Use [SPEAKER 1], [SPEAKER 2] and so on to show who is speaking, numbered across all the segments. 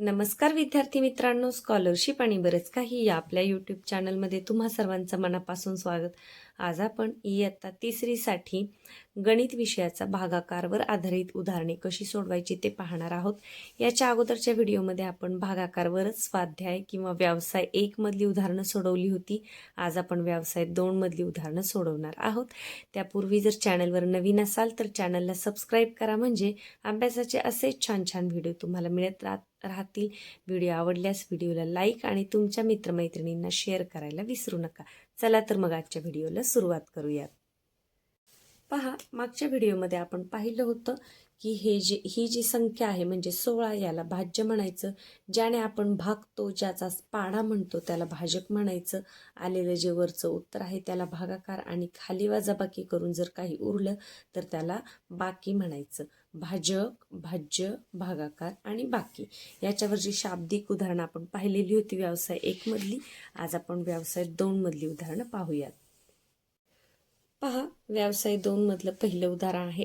[SPEAKER 1] नमस्कार विद्यार्थी मित्रांनो स्कॉलरशिप आणि बरंच काही या आपल्या यूट्यूब चॅनलमध्ये तुम्हा सर्वांचं मनापासून स्वागत. आज आपण इयत्ता तिसरीसाठी गणित विषयाचा भागाकारवर आधारित उदाहरणे कशी सोडवायची ते पाहणार आहोत. याच्या अगोदरच्या व्हिडिओमध्ये आपण भागाकारवरच स्वाध्याय किंवा व्यवसाय एकमधली उदाहरणं सोडवली होती. आज आपण व्यवसाय दोनमधली उदाहरणं सोडवणार आहोत. त्यापूर्वी जर चॅनलवर नवीन असाल तर चॅनलला सबस्क्राईब करा. म्हणजे अभ्यासाचे असेच छान छान व्हिडिओ तुम्हाला मिळत राहत राहतील. व्हिडिओ आवडल्यास व्हिडिओला लाईक आणि तुमच्या मित्रमैत्रिणींना शेअर करायला विसरू नका. चला तर मग आजच्या व्हिडिओला सुरुवात करूयात. पहा मागच्या व्हिडिओमध्ये आपण पाहिलं होतं की हे जे ही जी संख्या आहे म्हणजे सोळा याला भाज्य म्हणायचं ज्याने आपण भागतो ज्याचा पाढा म्हणतो त्याला भाजक म्हणायचं आलेलं जे वरचं उत्तर आहे त्याला भागाकार आणि खाली वजाबाकी करून जर काही उरलं तर त्याला बाकी म्हणायचं. भाजक भाज्य भागाकार आणि बाकी. याच्यावर जी शाब्दिक उदाहरणं आपण पाहिलेली होती व्यवसाय एक मधली आज आपण व्यवसाय दोन मधली उदाहरणं पाहूयात. पहा व्यवसाय दोन मधलं पहिलं उदाहरण आहे.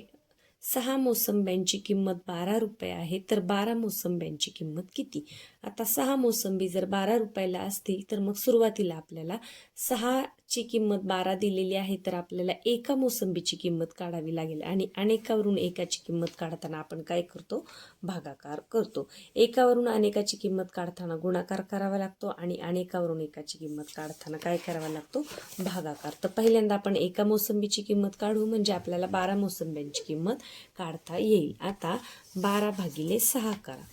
[SPEAKER 1] सहा मोसंब्यांची किंमत बारा रुपये आहे तर बारा मोसंब्यांची किंमत किती? आता सहा मोसंबी जर बारा रुपयाला असतील तर मग सुरुवातीला आपल्याला सहा ची किंमत बारा दिलेली आहे तर आपल्याला एका मोसंबीची किंमत काढावी लागेल आणि अनेकावरून एकाची किंमत काढताना आपण काय करतो? भागाकार करतो. एकावरून अनेकाची किंमत काढताना गुणाकार करावा लागतो आणि अनेकावरून एकाची किंमत काढताना काय करावा लागतो? भागाकार. तर पहिल्यांदा आपण एका मोसंबीची किंमत काढू म्हणजे आपल्याला बारा मोसंब्यांची किंमत काढता येईल. आता बारा भागिले सहा करा.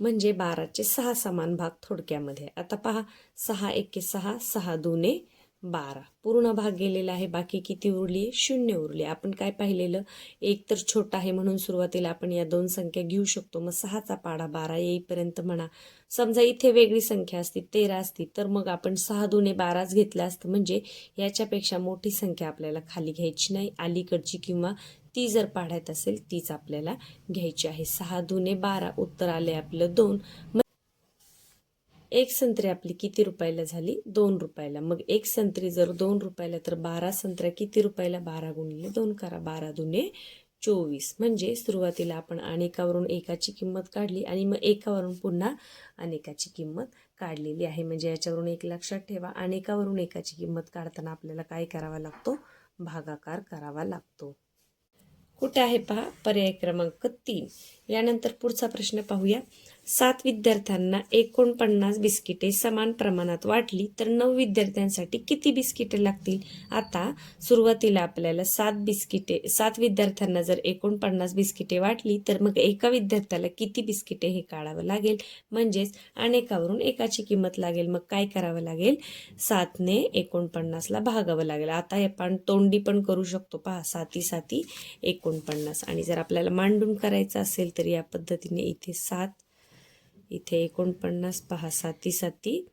[SPEAKER 1] म्हणजे बाराचे सहा समान भाग थोडक्यामध्ये. आता पहा सहा एके सहा सहा दोने बारा. पूर्ण भाग गेलेला आहे बाकी किती उरली शून्य उरली आपण काय पाहिलेलं? एक तर छोटा आहे म्हणून सुरुवातीला आपण या दोन संख्या घेऊ शकतो. मग सहाचा पाडा बारा येईपर्यंत म्हणा. समजा इथे वेगळी संख्या असती तेरा असती तर मग आपण सहा दोने बाराच घेतलं असतं. म्हणजे याच्यापेक्षा मोठी संख्या आपल्याला खाली घ्यायची नाही. अलीकडची किंवा ती जर पाडायत असेल तीच आपल्याला घ्यायची आहे. सहा दुने बारा उत्तर आले आपलं दोन. मग एक संत्री आपली किती रुपयाला झाली? दोन रुपयाला. मग एक संत्री जर दोन रुपयाला तर बारा संत्र्या किती रुपयाला? बारा गुणिले दोन करा. बारा दुने चोवीस. म्हणजे सुरुवातीला आपण अनेकावरून एकाची किंमत काढली आणि मग एकावरून पुन्हा अनेकाची किंमत काढलेली आहे. म्हणजे याच्यावरून एक लक्षात ठेवा. अनेकावरून एकाची किंमत काढताना आपल्याला काय करावा लागतो? भागाकार करावा लागतो. कुठे आहे पहा पर्याय क्रमांक तीन. यानंतर पुढचा प्रश्न पाहूया. सात विद्यार्थ्यांना एकोणपन्नास बिस्किटे समान प्रमाणात वाटली तर नऊ विद्यार्थ्यांसाठी किती बिस्किटे लागतील? आता सुरुवातीला आपल्याला सात बिस्किटे सात विद्यार्थ्यांना जर एकोणपन्नास बिस्किटे वाटली तर मग एका विद्यार्थ्याला किती बिस्किटे हे काढावं लागेल? म्हणजेच अनेकावरून एकाची किंमत लागेल. मग काय करावं लागेल? सातने एकोणपन्नासला भागावं लागेल. आता हे आपण तोंडी पण करू शकतो. पहा साती साती एकोणपन्नास. आणि जर आपल्याला मांडून करायचं असेल तर या पद्धतीने इथे सात इथे एकोणपन्नास पहा साती साती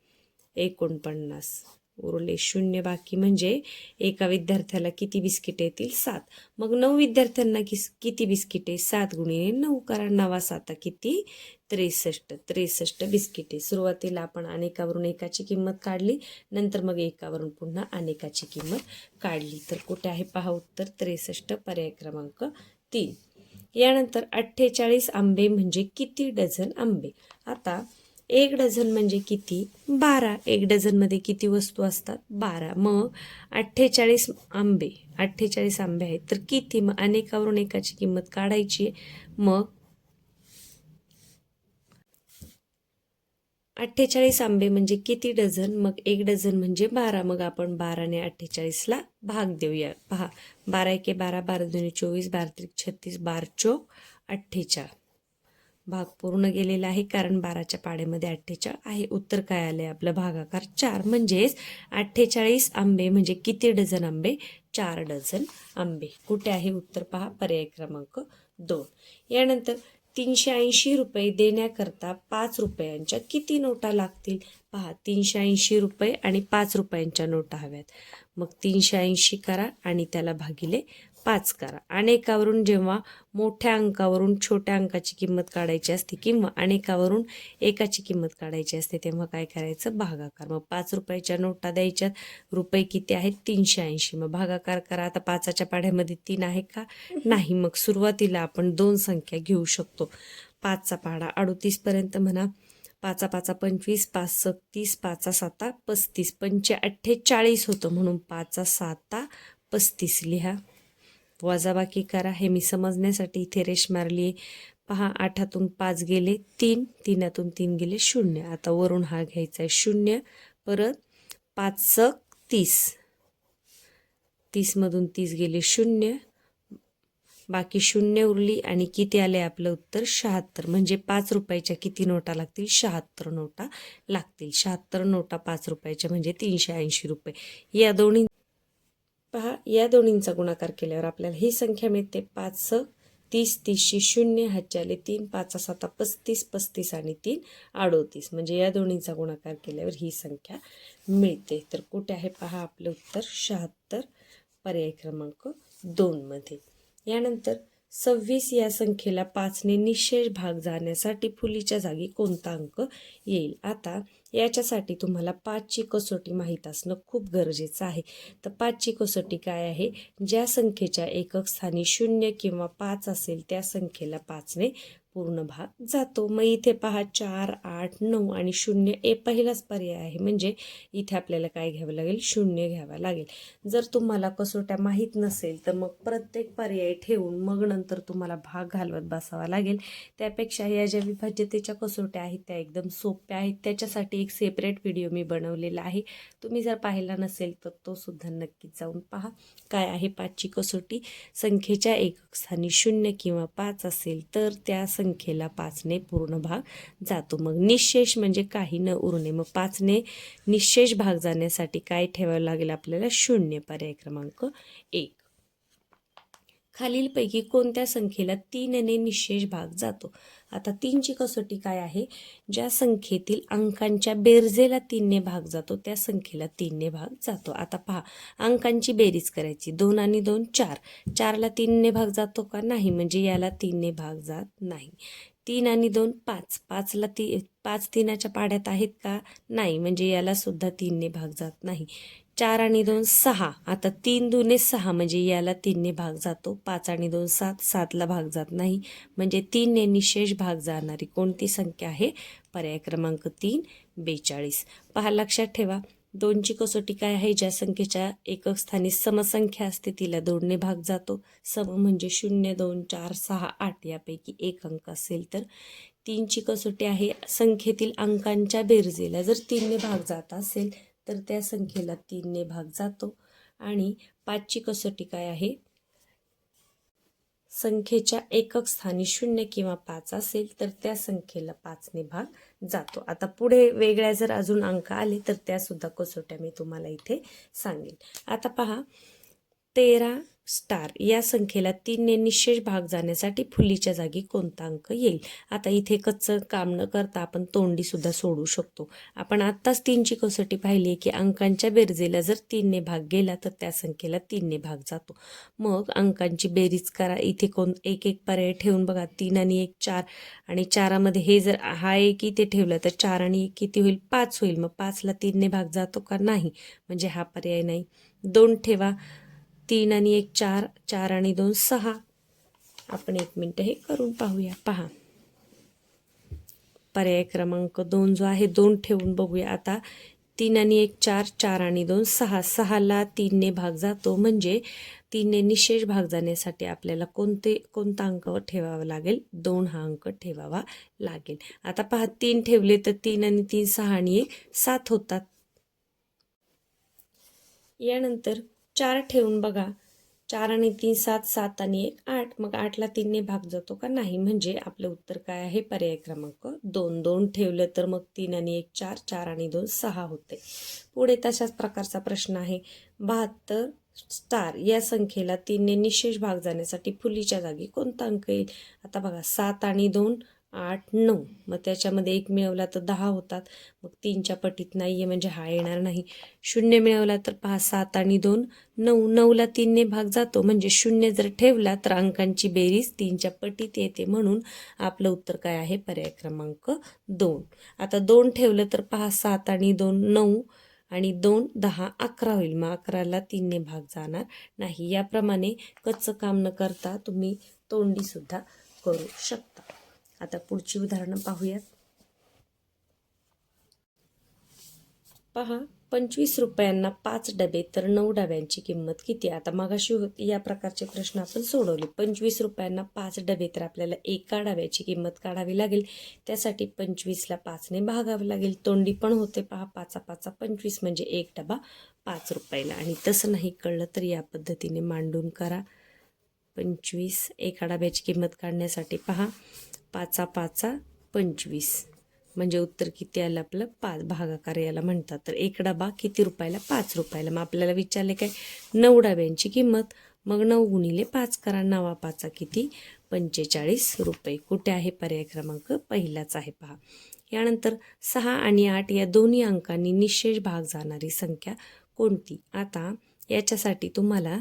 [SPEAKER 1] एकोणपन्नास. उरले शून्य बाकी म्हणजे एका विद्यार्थ्याला किती बिस्किटे येतील? सात. मग नऊ विद्यार्थ्यांना किस किती बिस्किटे सात गुणिले नऊ कारण नवा साता किती? त्रेसष्ट. त्रेसष्ट बिस्किटे सुरुवातीला आपण अनेकावरून एकाची किंमत काढली नंतर मग एकावरून पुन्हा अनेकाची किंमत काढली. तर कुठे आहे पहा उत्तर? त्रेसष्ट पर्याय क्रमांक तीन. यानंतर अठ्ठेचाळीस आंबे म्हणजे किती डझन आंबे? आता एक डझन म्हणजे किती? बारा. एक डझनमध्ये किती वस्तू असतात? बारा. मग अठ्ठेचाळीस आंबे अठ्ठेचाळीस आंबे आहेत. तर किती? मग अनेकावरून एकाची किंमत काढायची आहे. मग अठ्ठेचाळीस आंबे म्हणजे किती डझन? मग एक डझन म्हणजे बारा. मग आपण बाराने अठ्ठेचाळीसला भाग देऊया. पहा बारा एके बारा बारा दोन्ही चोवीस बारा त्रिक छत्तीस बार चोक अठ्ठेचाळ. भाग पूर्ण गेलेला आहे कारण बाराच्या पाड्यामध्ये अठ्ठेचाळ आहे. उत्तर काय आले आपलं? भागाकार चार. म्हणजेच अठ्ठेचाळीस आंबे म्हणजे किती डझन आंबे? चार डझन आंबे. कुठे आहे उत्तर? पहा पर्याय क्रमांक दोन. यानंतर तीनशे ऐंशी रुपये देण्याकरता पाच रुपयांच्या किती नोटा लागतील? पहा तीनशे ऐंशी रुपये आणि पाच रुपयांच्या नोटा हव्यात. मग तीनशे ऐंशी करा आणि त्याला भागिले पाच करा. अनेकावरून जेव्हा मोठ्या अंकावरून छोट्या अंकाची किंमत काढायची असते किंवा अनेकावरून एकाची किंमत काढायची असते तेव्हा काय करायचं? भागाकार. मग पाच रुपयाच्या नोटा द्यायच्यात. रुपये किती आहेत? तीनशे ऐंशी. मग भागाकार करा. आता पाचाच्या पाढ्यामध्ये तीन आहे का? नाही. मग सुरुवातीला आपण दोन संख्या घेऊ शकतो. पाचचा पाढा अडतीसपर्यंत म्हणा. पाचा पाचा पंचवीस पाच सक तीस पाचा साता पस्तीस. पंचे अठ्ठेचाळीस होतं म्हणून पाचा साता पस्तीस लिहा. वजाबाकी करा हे मी समजण्यासाठी इथे रेश मारली. आहे पहा आठातून पाच गेले तीन तीनातून तीन गेले शून्य. आता वरून हा घ्यायचा आहे शून्य. परत पाच सक तीस. तीसमधून तीस गेले शून्य. बाकी शून्य उरली आणि किती आले आपलं उत्तर? शहात्तर. म्हणजे पाच रुपयाच्या किती नोटा लागतील? शहात्तर नोटा लागतील. शहात्तर नोटा पाच रुपयाच्या म्हणजे तीनशे ऐंशी रुपये. या दोन्ही पहा या दोन्हींचा गुणाकार केल्यावर आपल्याला ही संख्या मिळते पाच स तीस तीसशे शून्य हातचे तीन पाच साता पस्तीस पस्तीस आणि तीन अडोतीस. म्हणजे या दोन्हींचा गुणाकार केल्यावर ही संख्या मिळते. तर कुठे आहे पहा आपलं उत्तर? शहात्तर पर्याय क्रमांक दोनमध्ये यानंतर सव्वीस या संख्येला पाचने निशेष भाग जाण्यासाठी फुलीच्या जागी कोणता अंक येईल? आता याच्यासाठी तुम्हाला पाचची कसोटी माहीत असणं खूप गरजेचं आहे. तर पाचची कसोटी काय आहे? ज्या संख्येच्या एकक स्थानी शून्य किंवा पाच असेल त्या संख्येला पाचने पूर्ण भाग जातो. मग इथे पहा चार आठ नऊ आणि शून्य ए पहिलाच पर्याय आहे. म्हणजे इथे आपल्याला काय घ्यावं लागेल? शून्य घ्यावं लागेल. जर तुम्हाला कसोट्या माहीत नसेल तर मग प्रत्येक पर्याय ठेवून मग नंतर तुम्हाला भाग घालवत बसावा लागेल. त्यापेक्षा या ज्या विभाज्यतेच्या कसोट्या आहेत त्या एकदम सोप्या आहेत. त्याच्यासाठी एक सेपरेट व्हिडिओ मी बनवलेला आहे. तुम्ही जर पाहिला नसेल तर तो सुद्धा नक्कीच जाऊन पहा. काय आहे पाचची कसोटी? संख्येच्या एकक स्थानी शून्य किंवा पाच असेल तर त्या संख्येला पाचने पूर्ण भाग जातो. मग निशेष म्हणजे काही न उरणे. मग पाचने निशेष भाग जाण्यासाठी काय ठेवावं लागेल आपल्याला? शून्य पर्याय क्रमांक एक. खालीलपैकी कोणत्या संख्येला तीनने निशेष भाग जातो? आता तीनची कसोटी काय आहे? ज्या संख्येतील अंकांच्या बेरजेला तीनने भाग जातो त्या संख्येला तीनने भाग जातो. आता पहा अंकांची बेरीज करायची. दोन आणि दोन चार. चारला तीनने भाग जातो का? नाही म्हणजे याला तीनने भाग जात नाही. तीन आणि दोन पाच. पाचला ती पाच तीनाच्या पाड्यात आहेत का? नाही म्हणजे याला सुद्धा तीनने भाग जात नाही. चार आणि दोन सहा. आता तीन दुने सहा म्हणजे याला तीनने भाग जातो. पाच आणि दोन सात. सातला भाग जात नाही. म्हणजे तीनने निशेष भाग जाणारी कोणती संख्या आहे? पर्याय क्रमांक तीन बेचाळीस. पहा लक्षात ठेवा. दोनची कसोटी काय आहे? ज्या संख्येच्या एकक स्थानी समसंख्या असते तिला दोनने भाग जातो. सम म्हणजे शून्य दोन चार सहा आठ यापैकी एक अंक असेल तर. तीनची कसोटी आहे संख्येतील अंकांच्या बेरजेला जर तीनने भाग जात असेल तर त्या संख्येला तीनने भाग जातो. आणि पाचची कसोटी काय आहे? संख्येच्या एकक स्थानी शून्य किंवा पाच असेल तर त्या संख्येला पाचने भाग जातो. आता पुढे वेगळ्या जर अजून अंक आले तर त्यासुद्धा कसोट्या मी तुम्हाला इथे सांगेन. आता पहा तेरा स्टार. या संख्येला तीनने निशेष भाग जाण्यासाठी फुलीच्या जागी कोणता अंक येईल? आता इथे कच्चं काम न करता आपण तोंडीसुद्धा सोडू शकतो. आपण आत्ताच तीनची कसोटी पाहिली आहे की अंकांच्या बेरजेला जर तीनने भाग गेला तर त्या संख्येला तीनने भाग जातो. मग अंकांची बेरीज करा. इथे कोण एक एक पर्याय ठेवून बघा. तीन आणि एक चार. आणि चारामध्ये हे जर हा एक इथे ठेवला तर चार आणि एक किती होईल? पाच होईल. मग पाचला तीनने भाग जातो का नाही? म्हणजे हा पर्याय नाही. दोन ठेवा. तीन आणि एक चार चार आणि दोन सहा. आपण एक मिनटं हे करून पाहूया. पहा. पर्याय क्रमांक दोन जो आहे दोन ठेवून बघूया. आता तीन आणि एक चार चार आणि दोन सहा. सहाला तीनने भाग जातो. म्हणजे तीनने निशेष भाग जाण्यासाठी आपल्याला कोणते कोणता अंक ठेवावा लागेल? दोन हा अंक ठेवावा लागेल. आता पहा तीन ठेवले तर तीन आणि तीन सहा आणि एक सात होतात. यानंतर चार ठेवून बघा. चार आणि तीन सात सात आणि एक आठ. मग आठला तीनने भाग जातो का? नाही. म्हणजे आपलं उत्तर काय आहे? पर्याय क्रमांक दोन. दोन ठेवलं तर मग तीन आणि एक चार. चार आणि दोन सहा होते. पुढे तशाच प्रकारचा प्रश्न आहे. बहात्तर स्टार या संख्येला तीनने निशेष भाग जाण्यासाठी फुलीच्या जागी कोणता अंक येईल? आता बघा सात आणि दोन आठ नऊ. मग त्याच्यामध्ये एक मिळवला तर दहा होतात. मग तीनच्या पटीत नाही आहे म्हणजे हा येणार नाही. शून्य मिळवला तर पहा सात आणि दोन. नऊ नऊला तीनने भाग जातो. म्हणजे शून्य जर ठेवला तर अंकांची बेरीज तीनच्या पटीत येते म्हणून आपलं उत्तर काय आहे? पर्याय क्रमांक दोन. आता दोन ठेवलं तर पहा सात आणि दोन नऊ आणि दोन दहा अकरा होईल. मग अकराला तीनने भाग जाणार नाही. याप्रमाणे कच्चं काम न करता तुम्ही तोंडीसुद्धा करू शकता. आता पुढची उदाहरणं पाहूयात. पहा पंचवीस रुपयांना पाच डबे तर नऊ डब्यांची किंमत किती? आता मागाशी होत या प्रकारचे प्रश्न आपण सोडवले. पंचवीस रुपयांना पाच डबे तर आपल्याला एका डब्याची किंमत काढावी लागेल. त्यासाठी पंचवीसला पाचने भागावं लागेल. तोंडी पण होते पहा पाचा पाचा पंचवीस म्हणजे एक डबा पाच रुपयाला. आणि तसं नाही कळलं तर या पद्धतीने मांडून करा. पंचवीस एका डब्याची किंमत काढण्यासाठी पहा. पाचा पाचा पंचवीस. म्हणजे उत्तर किती आलं आपलं? पाच. भागाकार याला म्हणतात. तर एक डबा किती रुपयाला? पाच रुपयाला. मग आपल्याला विचारले काय? नऊ डब्यांची किंमत. मग नऊ गुणिले पाच करा. नवा पाचा किती? पंचेचाळीस रुपये. कुठे आहे पर्याय क्रमांक? पहिलाच आहे पहा. यानंतर सहा आणि आठ या दोन्ही अंकांनी निशेष भाग जाणारी संख्या कोणती? आता याच्यासाठी तुम्हाला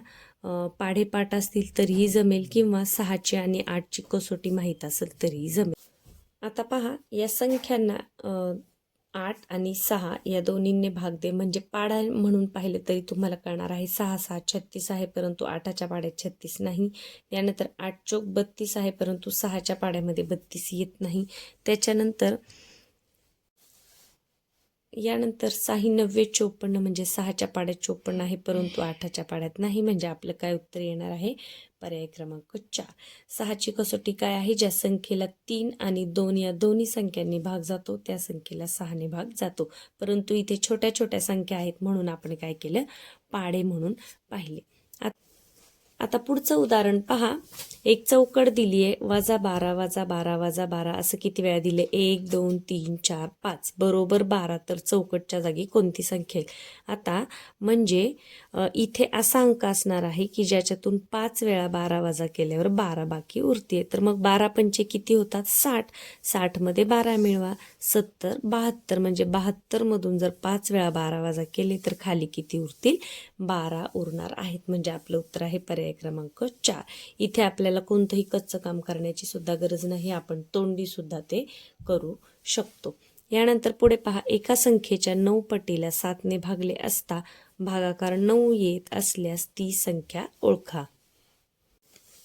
[SPEAKER 1] पाढेपाठ असतील तरीही जमेल किंवा सहाची आणि आठची कसोटी माहीत असेल तरीही जमेल. आता पहा या संख्यांना आठ आणि सहा या दोन्हींनी भाग दे. म्हणजे पाडा म्हणून पाहिलं तरी तुम्हाला कळणार आहे सहा सहा छत्तीस आहे परंतु आठाच्या पाड्यात छत्तीस नाही. त्यानंतर आठ चोक बत्तीस आहे परंतु सहाच्या पाड्यामध्ये बत्तीस येत नाही. त्याच्यानंतर यानंतर साही नव्वे चोपन्न म्हणजे सहाच्या पाड्यात चोपन्न आहे परंतु आठाच्या पाड्यात नाही म्हणजे आपलं काय उत्तर येणार आहे? पर्याय क्रमांक चार. सहाची कसोटी काय आहे? ज्या संख्येला तीन आणि दोन या दोन्ही संख्यांनी भाग जातो त्या संख्येला सहाने भाग जातो. परंतु इथे छोट्या छोट्या संख्या आहेत म्हणून आपण काय केलं? पाडे म्हणून पाहिले. आत- आता पुढचं उदाहरण पहा. एक चौकड दिली आहे वजा बारा वजा बारा वजा बारा असं किती वेळा दिले? एक दोन तीन चार पाच. बरोबर बारा तर चौकटच्या जागी कोणती संख्या येईल? आता म्हणजे इथे असा अंक असणार आहे की ज्याच्यातून पाच वेळा बारा वजा केल्यावर बारा बाकी उरते तर मग बारा पंचे किती होतात? साठ. साठमध्ये बारा मिळवा. सत्तर बहात्तर. म्हणजे बहात्तरमधून जर पाच वेळा बारा वजा केले तर खाली किती उरतील? बारा उरणार आहेत. म्हणजे आपलं उत्तर आहे पर्याय क्रमांक चार. इथे आपल्याला कोणतंही कच्चं काम करण्याची सुद्धा गरज नाही आपण तोंडी सुद्धा ते करू शकतो. यानंतर पुढे पहा एका संख्येच्या नऊ पटीला सातने भागले असता भागाकार नऊ येत असल्यास ती संख्या ओळखा.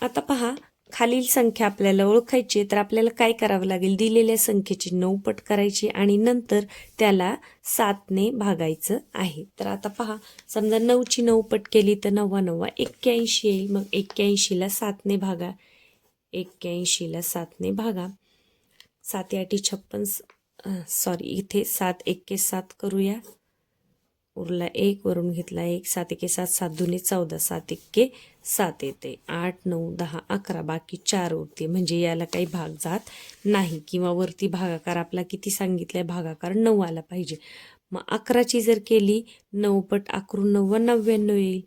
[SPEAKER 1] आता पहा खालील संख्या आपल्याला ओळखायची तर आपल्याला काय करावं लागेल? दिलेल्या संख्येची नऊ पट करायची आणि नंतर त्याला सातने भागायचं आहे. तर आता पहा समजा नऊची नऊ पट केली तर नव्वा नव्वा एक्क्याऐंशी येईल. मग एक्क्याऐंशीला सातने भागा. एक्क्याऐंशीला सातने भागा. सात आठी छप्पन सॉरी इथे सात एक्के सात करूया. उरला एक वरून घेतला एक सात एके सात सात दुने चौदा सात एके सात येते. आठ नऊ दहा अकरा बाकी चार उरते. म्हणजे याला काही भाग जात नाही. किंवा वरती भागाकार आपला किती सांगितलाय? भागाकार नऊ आला पाहिजे. मग अकराची जर केली नऊ पट अकरून नव्वद नव्याण्णव येईल.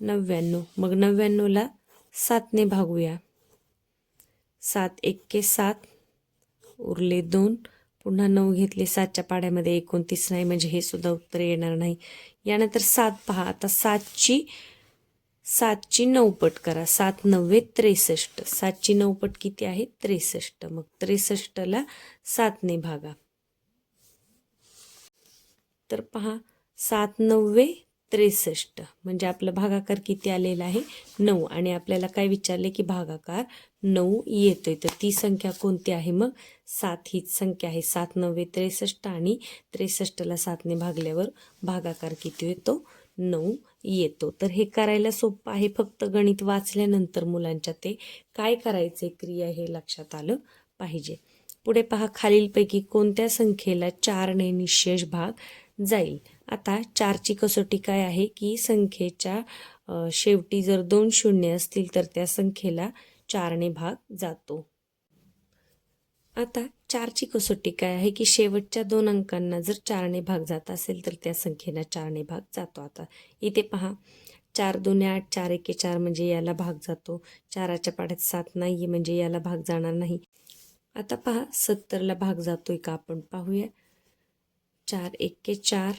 [SPEAKER 1] नव्याण्णव. मग नव्याण्णवला सातने भागूया. सात एक्के सात उरले दोन. पुन्हा नऊ घेतले सातच्या पाड्यामध्ये एकोणतीस नाही म्हणजे हे सुद्धा उत्तर येणार नाही. यानंतर सात पहा आता सातची सातची नऊपट करा. सात नव्वे त्रेसष्ट. सातची नऊपट किती आहे? त्रेसष्ट. मग त्रेसष्टला सातने भागा. तर पहा सात नव्वे त्रेसष्ट. म्हणजे आपलं भागाकार किती आलेला आहे? नऊ. आणि आपल्याला काय विचारले की भागाकार नऊ येतोय. तर ती संख्या कोणती आहे मग? सात. हीच संख्या आहे सात नव्वे त्रेसष्ट आणि त्रेसष्टला सातने भागल्यावर भागाकार किती येतो नऊ येतो. तर हे करायला सोपं आहे फक्त गणित वाचल्यानंतर मुलांच्या ते काय करायचे क्रिया हे लक्षात आलं पाहिजे. पुढे पहा खालीलपैकी कोणत्या संख्येला चारने निशेष भाग जाईल? आता चारची कसोटी काय आहे की संख्येच्या शेवटी जर दोन शून्य असतील तर त्या संख्येला चारने भाग जातो. आता चारची कसोटी काय आहे की शेवटच्या दोन अंकांना जर चारने भाग जात असेल तर त्या संख्येला चारने भाग जातो. आता इथे पहा चार दोन आठ चार एके चार म्हणजे याला भाग जातो. चाराच्या पाड्यात सात नाही म्हणजे याला भाग जाणार नाही. आता पहा सत्तरला भाग जातोय का आपण पाहूया. चार एके चार.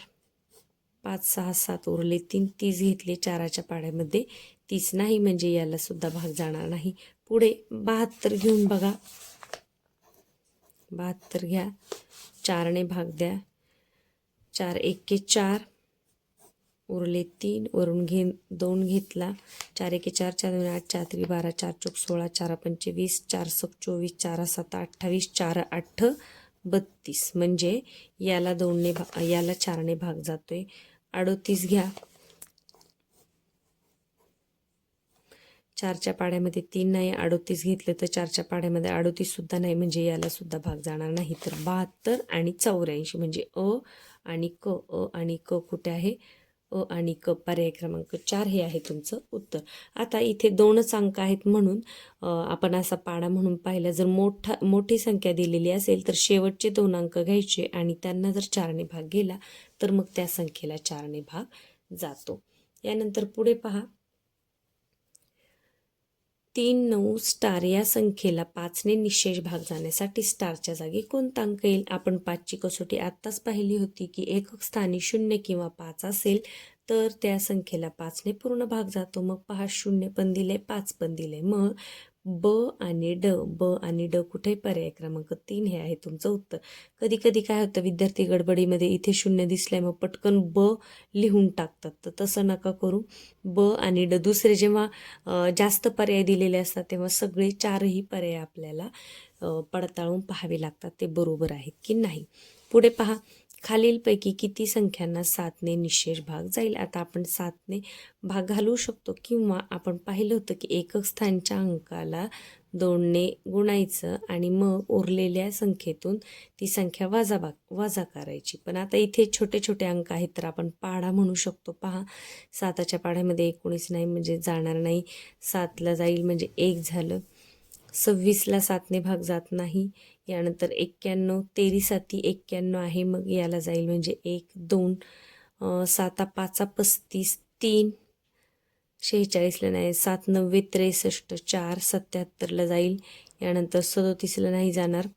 [SPEAKER 1] पाच सहा सात उरले तीन तीस घेतले चाराच्या पाड्यामध्ये. तीस नाही म्हणजे याला सुद्धा भाग जाणार नाही. पुढे बहात्तर घेऊन बघा. बहात्तर घ्या. चारने भाग द्या. चार एके चार. उरले तीन वरून घे दोन घेतला. चार एके चार चार दोन आठ चार त्रि बारा चार चौक सोळा चार पंचवीस चार सक चोवीस चार सात अठ्ठावीस चार आठ बत्तीस. म्हणजे याला दोनने भा याला चारने भाग जातो आहे अडोतीस घ्या. चारच्या पाड्यामध्ये तीन नाही अडोतीस घेतलं तर चारच्या पाड्यामध्ये अडोतीस सुद्धा नाही म्हणजे याला सुद्धा भाग जाणार नाही. तर बहात्तर आणि चौऱ्याऐंशी म्हणजे अ आणि क अ आणि क कुठे आहे? अ आणि क पर्याय क्रमांक चार हे आहे तुमचं उत्तर. आता इथे दोनच अंक आहेत म्हणून आपण असा पाडा म्हणून पाहिला. जर मोठा मोठी संख्या दिलेली असेल तर शेवटचे दोन अंक घ्यायचे आणि त्यांना जर चारने भाग गेला तर मग त्या संख्येला चारने भाग जातो. यानंतर पुढे पहा. तीन नऊ स्टार या संख्येला पाचने निशेष भाग जाण्यासाठी स्टारच्या जागी कोणता अंक येईल? आपण पाचची कसोटी आत्ताच पाहिली होती की एकक स्थानी शून्य किंवा पाच असेल तर त्या संख्येला पाचने पूर्ण भाग जातो. मग पहा शून्य पण दिले पाच पण दिले. मग ब आणि ड ब आणि ड कुठे पर्याय क्रमांक तीन हे आहे तुमचं उत्तर. कधी कधी काय होतं विद्यार्थी गडबडीमध्ये इथे शून्य दिसलंय मग पटकन ब लिहून टाकतात. तर तसं नका करू. ब आणि ड दुसरे जेव्हा जास्त पर्याय दिलेले असतात तेव्हा सगळे चारही पर्याय आपल्याला पडताळून पाहावे लागतात. ते बरोबर आहेत की नाही? पुढे पहा. खालीलपैकी किती संख्यांना सातने निशेष भाग जाईल? आता आपण सातने भाग घालवू शकतो. किंवा आपण पाहिलं होतं की एकक स्थानच्या अंकाला दोनने गुणायचं आणि मग उरलेल्या संख्येतून ती संख्या वाजा भाग वाजा करायची. पण आता इथे छोटे छोटे अंक आहेत तर आपण पाढा म्हणू शकतो. पहा साताच्या पाढ्यामध्ये एकोणीस नाही म्हणजे जाणार नाही. सातला जाईल म्हणजे एक झालं. सव्वीसला सातने भाग जात नाही. यानंतर एक्क्याण्णव तेरीसाती एक्क्याण्णव आहे मग याला जाईल म्हणजे एक दोन साता पाचा पस्तीस तीन शेहेचाळीसला नाही सात नव्वे त्रेसष्ट चार सत्याहत्तरला जाईल. यानंतर सदोतीसला नाही जाणार.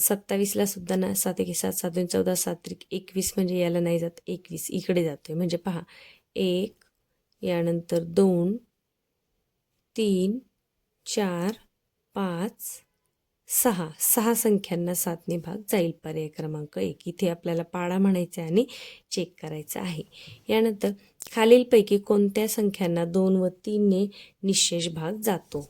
[SPEAKER 1] सत्तावीसला सुद्धा ना सात एक सात सात दोन चौदा सात त्रिक एकवीस म्हणजे याला नाही जात एकवीस इकडे जातोय. म्हणजे पहा एक यानंतर दोन तीन चार पाच सहा सहा संख्यांना सातने भाग जाईल. पर्याय क्रमांक एक. इथे आपल्याला पाडा म्हणायचा आहे आणि चेक करायचं आहे. यानंतर खालीलपैकी कोणत्या संख्यांना दोन व तीनने निशेष भाग जातो?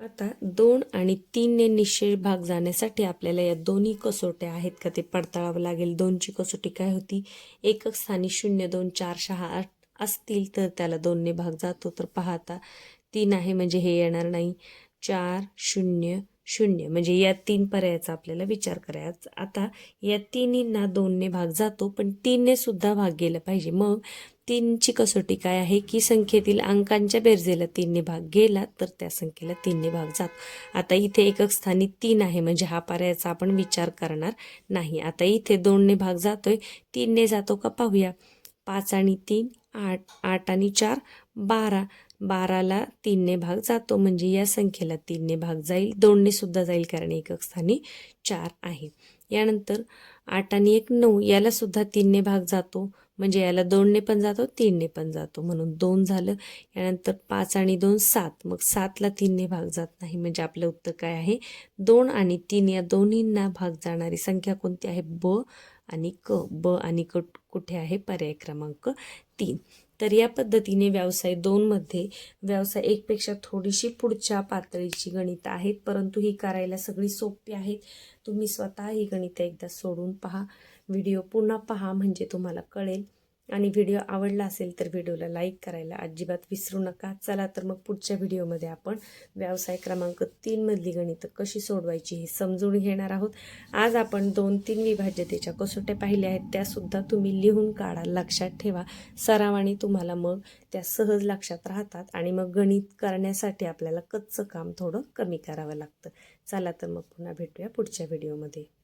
[SPEAKER 1] आता दोन आणि तीनने निशेष भाग जाण्यासाठी आपल्याला या दोन्ही कसोट्या आहेत का ते पडताळावं लागेल. दोनची कसोटी काय होती? एकक स्थानी शून्य दोन चार सहा आठ असतील तर त्याला दोनने भाग जातो. तर पाहता तीन आहे म्हणजे हे येणार नाही. चार शून्य शून्य. म्हणजे या तीन पर्यायाचा आपल्याला विचार करायचा. आता या तिन्हींना दोनने भाग जातो पण तीनने सुद्धा भाग गेला पाहिजे. मग तीनची कसोटी काय आहे? की संख्येतील अंकांच्या बेरजेला तीनने भाग गेला तर त्या संख्येला तीनने भाग जातो. आता इथे एकक स्थानी तीन आहे म्हणजे हा पर्यायाचा आपण विचार करणार नाही. आता इथे दोनने भाग जातोय. तीनने जातो का पाहूया. पाच आणि तीन आठ आठ आणि चार बारा. बाराला तीनने भाग जातो म्हणजे या संख्येला तीनने भाग जाईल दोनने सुद्धा जाईल कारण एकक स्थानी चार आहे. यानंतर आठ आणि एक नऊ याला सुद्धा तीनने भाग जातो म्हणजे याला दोनने पण जातो तीनने पण जातो म्हणून दोन झालं. यानंतर पाच आणि दोन सात. मग सातला तीनने भाग जात नाही म्हणजे आपलं उत्तर काय आहे? दोन आणि तीन या दोन्हींना भाग जाणारी संख्या कोणती आहे? ब आणि क. ब आणि क कुठे आहे? पर्याय क्रमांक तीन. तर या पद्धतीने व्यवसाय दोनमध्ये व्यवसाय एकपेक्षा थोडीशी पुढच्या पातळीची गणितं आहेत परंतु ही करायला सगळी सोपी आहेत. तुम्ही स्वतः ही गणितं एकदा सोडून पहा. व्हिडिओ पुन्हा पहा म्हणजे तुम्हाला कळेल. आणि व्हिडिओ आवडला असेल तर व्हिडिओला लाईक करायला अजिबात विसरू नका. चला तर मग पुढच्या व्हिडिओमध्ये आपण व्यवसाय क्रमांक तीनमधली गणितं कशी सोडवायची हे समजून घेणार आहोत. आज आपण दोन तीन विभाज्यतेच्या कसोट्या पाहिल्या आहेत. त्यासुद्धा तुम्ही लिहून काढा लक्षात ठेवा. सरावाने तुम्हाला मग त्या सहज लक्षात राहतात आणि मग गणित करण्यासाठी आपल्याला कच्चं काम थोडं कमी करावं लागतं. चला तर मग पुन्हा भेटूया पुढच्या व्हिडिओमध्ये.